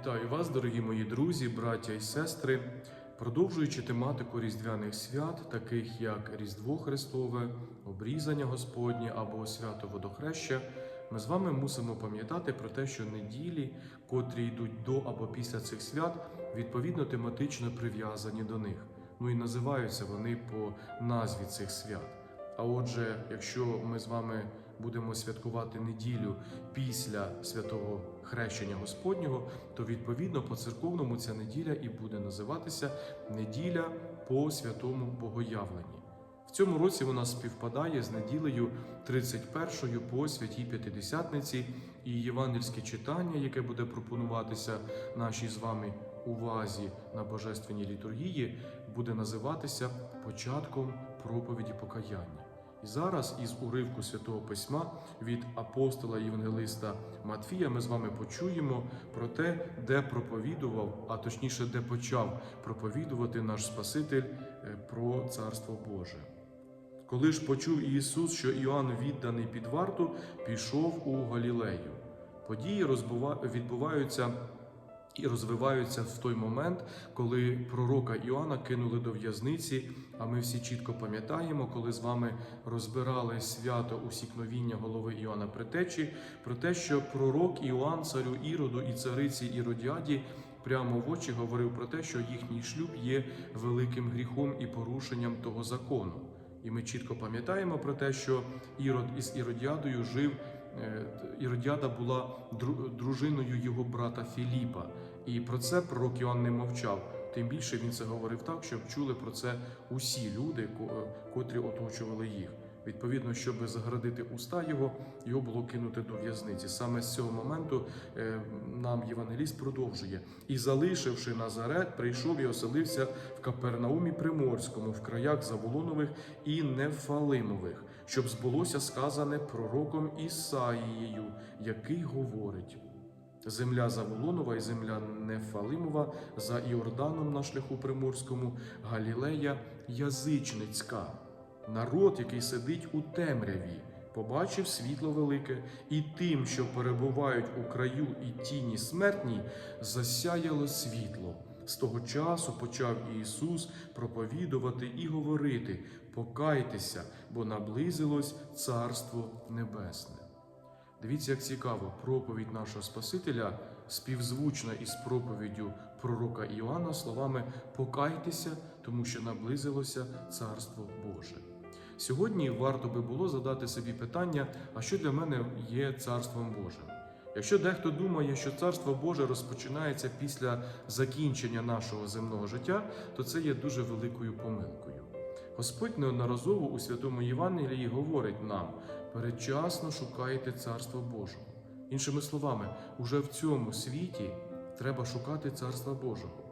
Вітаю вас, дорогі мої друзі, браття і сестри. Продовжуючи тематику різдвяних свят, таких як Різдво Христове, Обрізання Господнє або свято Водохреща, ми з вами мусимо пам'ятати про те, що неділі, котрі йдуть до або після цих свят, відповідно тематично прив'язані до них. Ну і називаються вони по назві цих свят. А отже, якщо ми з вами будемо святкувати неділю після святого хрещення Господнього, то відповідно по церковному ця неділя і буде називатися неділя по святому Богоявленні. В цьому році вона співпадає з неділею 31 по святій П'ятидесятниці і євангельське читання, яке буде пропонуватися нашій з вами увазі на божественній літургії, буде називатися початком проповіді покаяння. І зараз із уривку святого письма від апостола Євангелиста Матфія ми з вами почуємо про те, де проповідував, а точніше, де почав проповідувати наш Спаситель е, про Царство Боже. Коли ж почув Ісус, що Іоанн відданий під варту, пішов у Галілею. Події відбуваються і розвиваються в той момент, коли пророка Іоанна кинули до в'язниці. А ми всі чітко пам'ятаємо, коли з вами розбирали свято усікновіння голови Іоанна Притечі, про те, що пророк Іоанн, царю Іроду і цариці Іродіаді прямо в очі говорив про те, що їхній шлюб є великим гріхом і порушенням того закону. І ми чітко пам'ятаємо про те, що Ірод із Іродіадою жив. Е, Іродіада була дружиною його брата Філіпа, і про це пророк Йоанн не мовчав. Тим більше він це говорив так, щоб чули про це усі люди, котрі оточували їх. Відповідно, щоб заградити уста його, його було кинути до в'язниці. Саме з цього моменту е, нам євангеліст продовжує і, залишивши Назарет, прийшов і оселився в Капернаумі Приморському, в краях Заволонових і Нефалимових, щоб збулося сказане пророком Ісаїєю, який говорить. Земля Заволонова і земля Нефалимова за Іорданом на шляху Приморському, Галілея язичницька. Народ, який сидить у темряві, побачив світло велике, і тим, що перебувають у краю і тіні смертній, засяяло світло. З того часу почав Ісус проповідувати і говорити: покайтеся, бо наблизилось Царство Небесне. Дивіться, як цікаво, проповідь нашого Спасителя співзвучна із проповіддю пророка Іоанна словами Покайтеся, тому що наблизилося Царство Боже. Сьогодні варто би було задати собі питання, а що для мене є Царством Божим? Якщо дехто думає, що Царство Боже розпочинається після закінчення нашого земного життя, то це є дуже великою помилкою. Господь неодноразово у святому Євангелії говорить нам: передчасно шукайте Царство Божого. Іншими словами, уже в цьому світі треба шукати Царства Божого.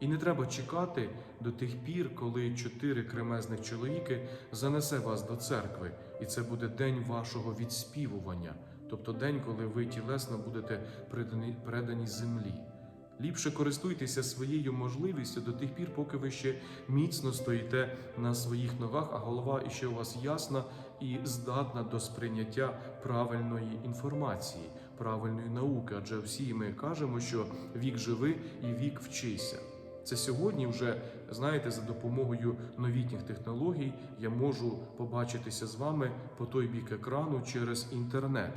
І не треба чекати до тих пір, коли чотири кремезних чоловіки занесе вас до церкви, і це буде день вашого відспівування, тобто день, коли ви тілесно будете предані, предані землі. Ліпше користуйтеся своєю можливістю до тих пір, поки ви ще міцно стоїте на своїх ногах, а голова іще у вас ясна і здатна до сприйняття правильної інформації, правильної науки. Адже всі ми кажемо, що вік живи і вік вчися. Це сьогодні вже знаєте, за допомогою новітніх технологій я можу побачитися з вами по той бік екрану через інтернет.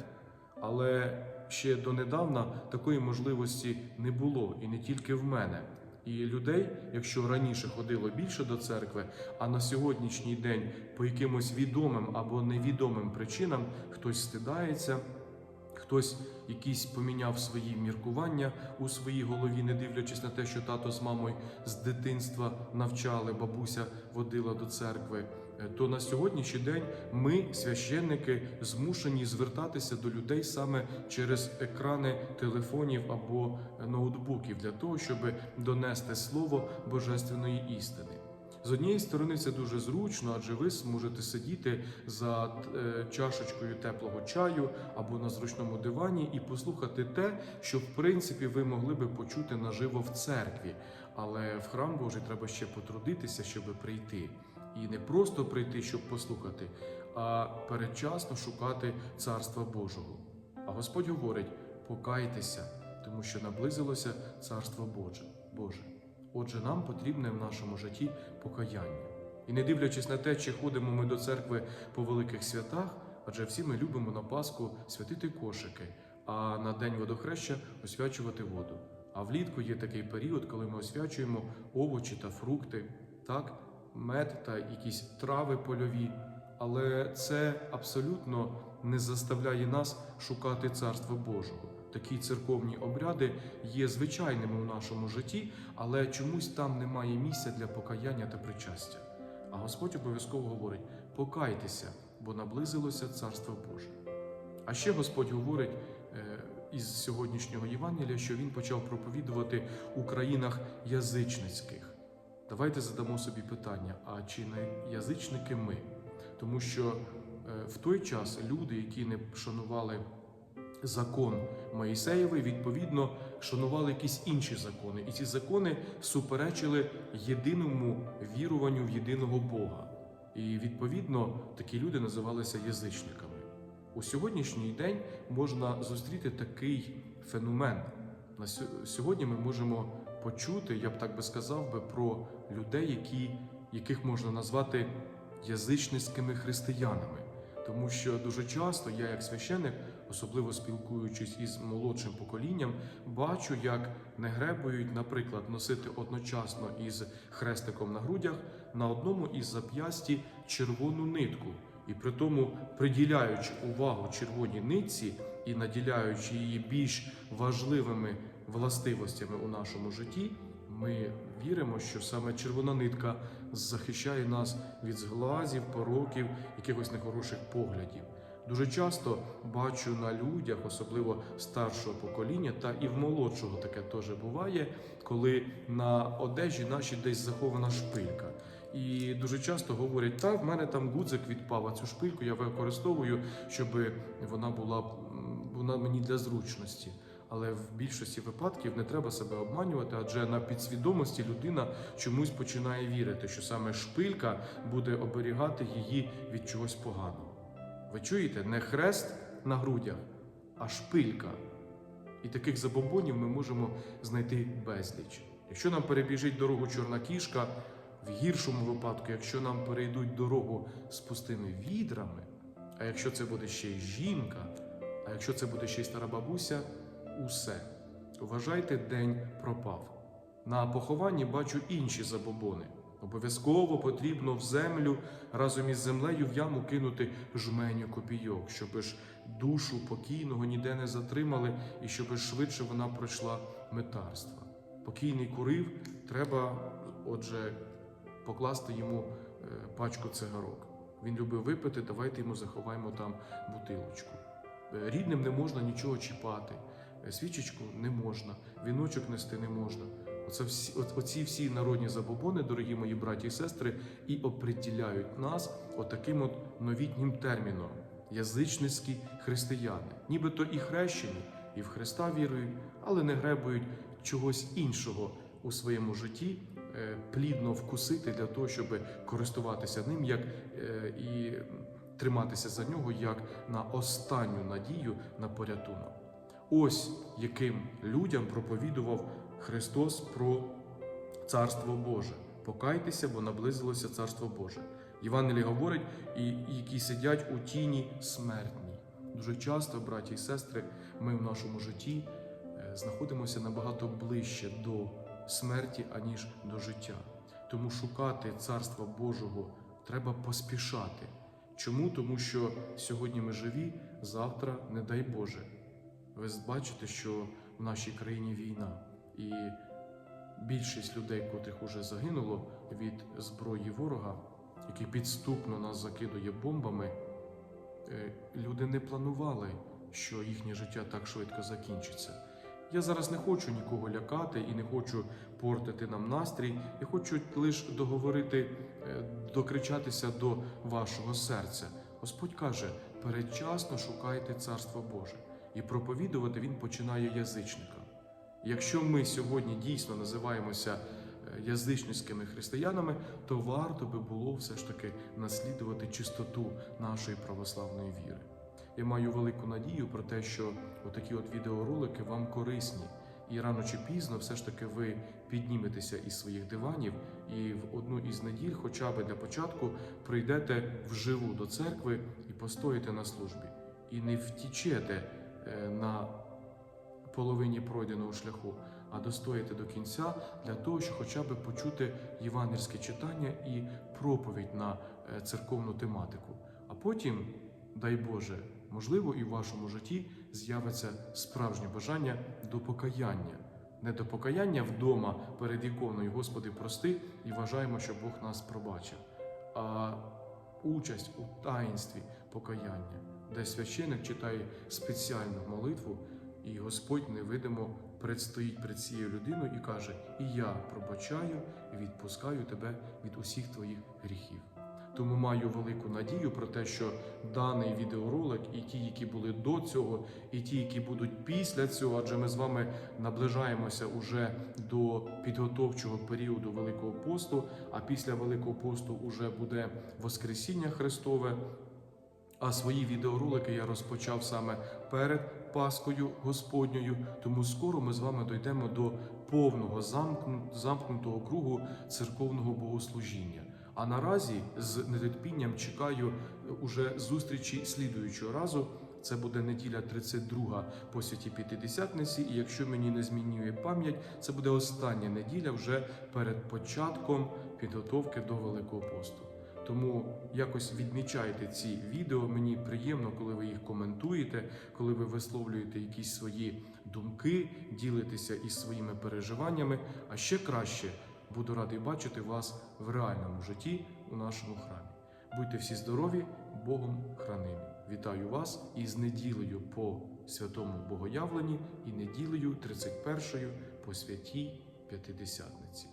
Але ще донедавна такої можливості не було, і не тільки в мене. І людей, якщо раніше ходило більше до церкви, а на сьогоднішній день по якимось відомим або невідомим причинам хтось стидається, хтось якісь поміняв свої міркування у своїй голові, не дивлячись на те, що тато з мамою з дитинства навчали, бабуся водила до церкви. е, То на сьогоднішній день ми, священники, змушені звертатися до людей саме через екрани телефонів або ноутбуків для того, щоб донести слово божественної істини. З однієї сторони, це дуже зручно, адже ви зможете сидіти за е, чашечкою теплого чаю або на зручному дивані і послухати те, що в принципі ви могли би почути наживо в церкві. Але в храм Божий треба ще потрудитися, щоб прийти. І не просто прийти, щоб послухати, а передчасно шукати Царства Божого. А Господь говорить: покайтеся, тому що наблизилося Царство Боже. Отже, нам потрібне в нашому житті покаяння. І не дивлячись на те, чи ходимо ми до церкви по великих святах, адже всі ми любимо на Пасху святити кошики, а на День водохреща освячувати воду. А влітку є такий період, коли ми освячуємо овочі та фрукти, так, мед та якісь трави польові. Але це абсолютно не заставляє нас шукати Царства Божого. Такі церковні обряди є звичайними у нашому житті, але чомусь там немає місця для покаяння та причастя. А Господь обов'язково говорить: покайтеся, бо наблизилося Царство Боже. А ще Господь говорить е, із сьогоднішнього Євангелія, що Він почав проповідувати у країнах язичницьких. Давайте задамо собі питання: а чи не язичники ми? Тому що е, в той час люди, які не шанували закон Моїсеєвий, відповідно шанували якісь інші закони, і ці закони суперечили єдиному віруванню в єдиного Бога. І відповідно такі люди називалися язичниками. У сьогоднішній день можна зустріти такий феномен. На сьогодні ми можемо почути, я б так би сказав би, про людей, які, яких можна назвати язичницькими християнами. Тому що дуже часто я, як священик, особливо спілкуючись із молодшим поколінням, бачу, як не гребують, наприклад, носити одночасно із хрестиком на грудях на одному із зап'ясті червону нитку, і при тому приділяючи увагу червоній нитці і наділяючи її більш важливими властивостями у нашому житті, ми віримо, що саме червона нитка захищає нас від зглазів, пороків, якихось нехороших поглядів. Дуже часто бачу на людях, особливо старшого покоління, та і в молодшого таке теж буває, коли на одежі нашій десь захована шпилька. І дуже часто говорять, та в мене там гудзик відпав, а цю шпильку я використовую, щоб вона була вона мені для зручності. Але в більшості випадків не треба себе обманювати, адже на підсвідомості людина чомусь починає вірити, що саме шпилька буде оберігати її від чогось поганого. Ви чуєте, не хрест на грудях, а шпилька. І таких забобонів ми можемо знайти безліч. Якщо нам перебіжить дорогу чорна кішка, в гіршому випадку, якщо нам перейдуть дорогу з пустими відрами, а якщо це буде ще й жінка, а якщо це буде ще й стара бабуся, усе. Вважайте, день пропав. На похованні бачу інші забобони. Обов'язково потрібно в землю разом із землею в яму кинути жменю копійок, щоби ж душу покійного ніде не затримали і щоби швидше вона пройшла метарства. Покійний курив, треба, отже, покласти йому е, пачку цигарок. Він любив випити, давайте йому заховаємо там бутилочку. Е, Рідним не можна нічого чіпати, свічечку не можна, віночок нести не можна. Оце всі, оці всі народні забобони, дорогі мої браті і сестри, і оприділяють нас отаким от новітнім терміном язичницькі християни. Нібито і хрещені, і в Христа вірують, але не гребують чогось іншого у своєму житті, е, плідно вкусити для того, щоб користуватися ним як е, і триматися за нього як на останню надію на порятунок. Ось яким людям проповідував Христос про Царство Боже. Покайтеся, бо наблизилося Царство Боже. Євангеліє говорить, і які сидять у тіні смертній. Дуже часто, браті і сестри, ми в нашому житті е, знаходимося набагато ближче до смерті, аніж до життя. Тому шукати Царства Божого треба поспішати. Чому? Тому що сьогодні ми живі, завтра, не дай Боже. Ви бачите, що в нашій країні війна, і більшість людей, котрих уже загинуло від зброї ворога, який підступно нас закидує бомбами, е, люди не планували, що їхнє життя так швидко закінчиться. Я зараз не хочу нікого лякати і не хочу портити нам настрій. Я хочу лише договорити, е, докричатися до вашого серця. Господь каже: передчасно шукайте Царство Боже. І проповідувати він починає язичникам. Якщо ми сьогодні дійсно називаємося е, язичницькими християнами, то варто би було все ж таки наслідувати чистоту нашої православної віри. Я маю велику надію про те, що отакі от відеоролики вам корисні. І рано чи пізно все ж таки ви підніметеся із своїх диванів і в одну із неділь, хоча б для початку, прийдете вживу до церкви і постоїте на службі. І не втічете на половині пройденого шляху, а достоїте до кінця для того, щоб хоча б почути євангельське читання і проповідь на е, церковну тематику. А потім, дай Боже, можливо, і в вашому житті з'явиться справжнє бажання до покаяння. Не до покаяння вдома перед іконою, Господи, прости, і вважаємо, що Бог нас пробачив, а участь у таїнстві покаяння, де священик читає спеціальну молитву, і Господь невидимо предстоїть перед цією людиною і каже: І я пробачаю і відпускаю тебе від усіх твоїх гріхів. Тому маю велику надію про те, що даний відеоролик, і ті, які були до цього, і ті, які будуть після цього, адже ми з вами наближаємося уже до підготовчого періоду Великого посту. А після Великого посту уже буде Воскресіння Христове. А свої відеоролики я розпочав саме перед Паскою Господньою. Тому скоро ми з вами дійдемо до повного замкнутого кругу церковного богослужіння. А наразі з нетерпінням чекаю уже зустрічі слідуючого разу. Це буде неділя 32 по святі П'ятидесятниці, і якщо мені не змінює пам'ять, це буде остання неділя вже перед початком підготовки до Великого посту. Тому якось відмічайте ці відео. Мені приємно, коли ви їх коментуєте, коли ви висловлюєте якісь свої думки, ділитеся із своїми переживаннями. А ще краще буду радий бачити вас в реальному житті у нашому храмі. Будьте всі здорові, Богом хранимі. Вітаю вас із неділею по святому Богоявленні і неділею 31 по святій П'ятидесятниці.